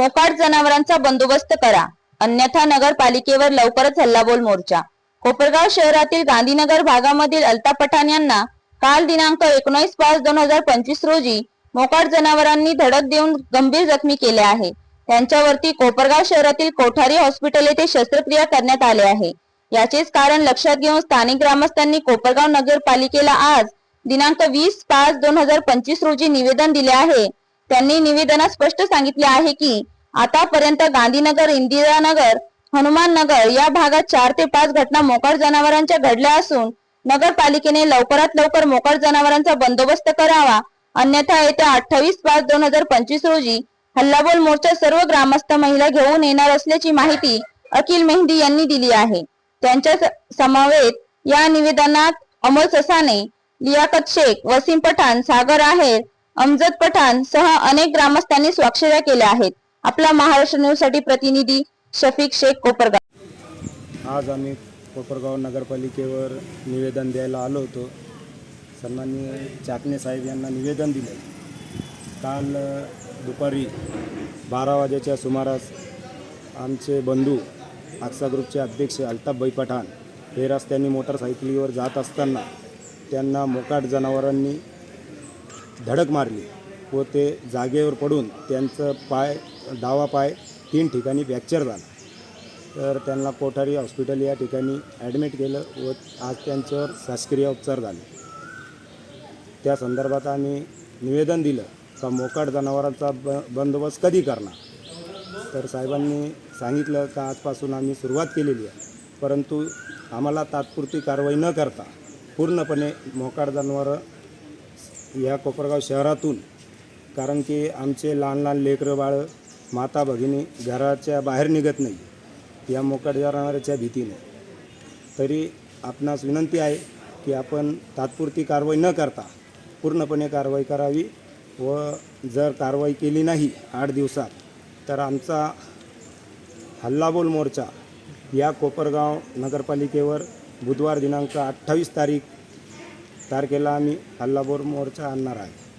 मोकाट जनावरांचा बंदोबस्त करा. अन्यथा नगरपालिकेवर लवकरच हल्लाबोल मोर्चा. कोपरगाव शहरातील गांधीनगर भागामधील अल्ता पठाण यांना काल दिनांक एकोणीस पाच दोन हजार पंचवीस रोजी मोकाट जनावरांनी धडक देऊन गंभीर जखमी केले आहे. त्यांच्यावरती कोपरगाव शहरातील कोठारी हॉस्पिटल येथे शस्त्रक्रिया करण्यात आले आहे. याचेच कारण लक्षात घेऊन स्थानिक ग्रामस्थांनी कोपरगाव नगरपालिकेला आज दिनांक वीस पाच दोन हजार पंचवीस रोजी निवेदन दिले आहे. त्यांनी निवेदनात स्पष्ट सांगितले आहे की आतापर्यंत गांधीनगर इंदिरानगर हनुमान नगर या भागात चार ते पाच घटना मोकाट जनावरांच्या घडल्या असून नगरपालिकेने लवकरात लवकर मोकाट जनावरांचा बंदोबस्त करावा. अन्यथा येत्या अठ्ठावीस पाच दोन हजार पंचवीस रोजी हल्लाबोल मोर्चा सर्व ग्रामस्थ महिला घेऊन येणार असल्याची माहिती अखिल मेहंदी यांनी दिली आहे. त्यांच्या समावेत समवेत या निवेदनात अमोल ससाने लियाकत शेख वसीम पठाण सागर आहेर अमजद पठाण सह अनेक ग्रामस्थांनी स्वाक्षऱ्या केल्या आहेत. आपला महाराष्ट्र न्यूजसाठी प्रतिनिधी शफीक शेख कोपरगाव. आज आम्ही कोपरगाव नगरपालिकेवर निवेदन द्यायला आलो होतो. सन्माननीय चाकणे साहेब यांना निवेदन दिलं. काल दुपारी बारा वाजेच्या सुमारास आमचे बंधू आक्सा ग्रुपचे अध्यक्ष अल्ताफभाई पठाण हे रस्त्याने मोटरसायकलीवर जात असताना त्यांना मोकाट जनावरांनी धडक मारली व ते जागेवर पडून त्यांचं पाय डावा पाय तीन ठिकाणी फ्रॅक्चर झाला. तर त्यांना कोठारी हॉस्पिटल या ठिकाणी ॲडमिट केलं व आज त्यांच्यावर शासकीय उपचार झाले. त्या संदर्भात आम्ही निवेदन दिलं का मोकाट जनावरांचा ब बंदोबस्त कधी करणार? तर साहेबांनी सांगितलं का आजपासून आम्ही सुरुवात केलेली आहे. परंतु आम्हाला तात्पुरती कारवाई न करता पूर्णपणे मोकाट जनावरं या कोपरगाव शहरातून कारण की आमचे लहान लहान लेकरं बाळं माता भगिनी घराच्या बाहेर निघत नाही या मोकाट जनावराच्या भीतीने. तरी आपणास विनंती आहे की आपण तात्पुरती कारवाई न करता पूर्णपणे कारवाई करावी व जर कारवाई केली नाही आठ दिवसात तर आमचा हल्लाबोल मोर्चा या कोपरगाव नगरपालिकेवर बुधवार दिनांक अठ्ठावीस तारीख तारखेला आम्ही हल्लाबोर मोर्चा आणणार आहे.